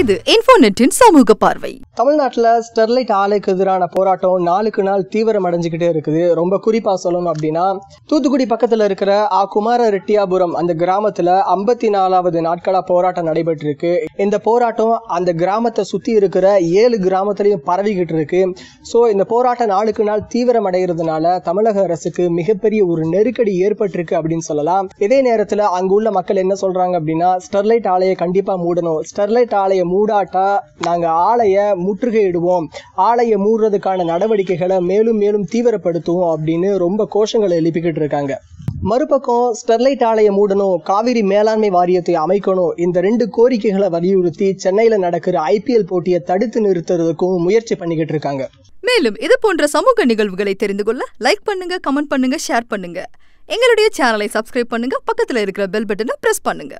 இது இன்ஃபோநெட்டின் சமூக பார்வை. தமிழ்நாட்டில் ஸ்டெர்லைட் ஆலைக்கு எதிரான போராட்டம் நாளுக்கு நாள் தீவிரம் அடைஞ்சுக்கிட்டே இருக்குது. ரொம்ப குறிப்பாக சொல்லணும் அப்படின்னா தூத்துக்குடி பக்கத்தில் இருக்கிற ஆ. குமார ரெட்டியாபுரம் அந்த கிராமத்தில் ஐம்பத்தி நாலாவது நாட்களாக போராட்டம் நடைபெற்றிருக்கு. இந்த போராட்டம் அந்த கிராமத்தை சுற்றி இருக்கிற ஏழு கிராமத்திலையும் பரவிக்கிட்டு இருக்கு. ஸோ இந்த போராட்டம் நாளுக்கு நாள் தீவிரம் அடைகிறதுனால தமிழக அரசுக்கு மிகப்பெரிய ஒரு நெருக்கடி ஏற்பட்டிருக்கு அப்படின்னு சொல்லலாம். இதே நேரத்தில் அங்குள்ள மக்கள் என்ன சொல்றாங்க அப்படின்னா ஸ்டெர்லைட் ஆலையை கண்டிப்பாக மூடணும். ஸ்டெர்லைட் ஆலையை ஆலையை மூடாட்டா நாங்கள் ஆலையை முற்றுகையிடுவோம். ஆலையை மூடுறதுக்கான நடவடிக்கைகளை மேலும் மேலும் தீவிரப்படுத்துவோம் அப்படின்னு ரொம்ப கோஷங்களை எழுப்பிக்கிட்டு இருக்காங்க. மறுபக்கம் ஸ்டெர்லைட் ஆலையை மூடணும் காவிரி மேலாண்மை வாரியத்தை அமைக்கணும் இந்த ரெண்டு கோரிக்கைகளை வலியுறுத்தி சென்னையில் நடக்கிற ஐபிஎல் போட்டியை தடுத்து நிறுத்துறதுக்கும் முயற்சி பண்ணிக்கிட்டு இருக்காங்க. மேலும் இது போன்ற சமூக நிகழ்வுகளை தெரிந்து கொள்ள லைக் பண்ணுங்க கமெண்ட் பண்ணுங்க ஷேர் பண்ணுங்க. எங்களுடைய சேனலை சப்ஸ்கிரைப் பண்ணுங்க பக்கத்துல இருக்கிற பெல் பட்டனை பிரஸ் பண்ணுங்க.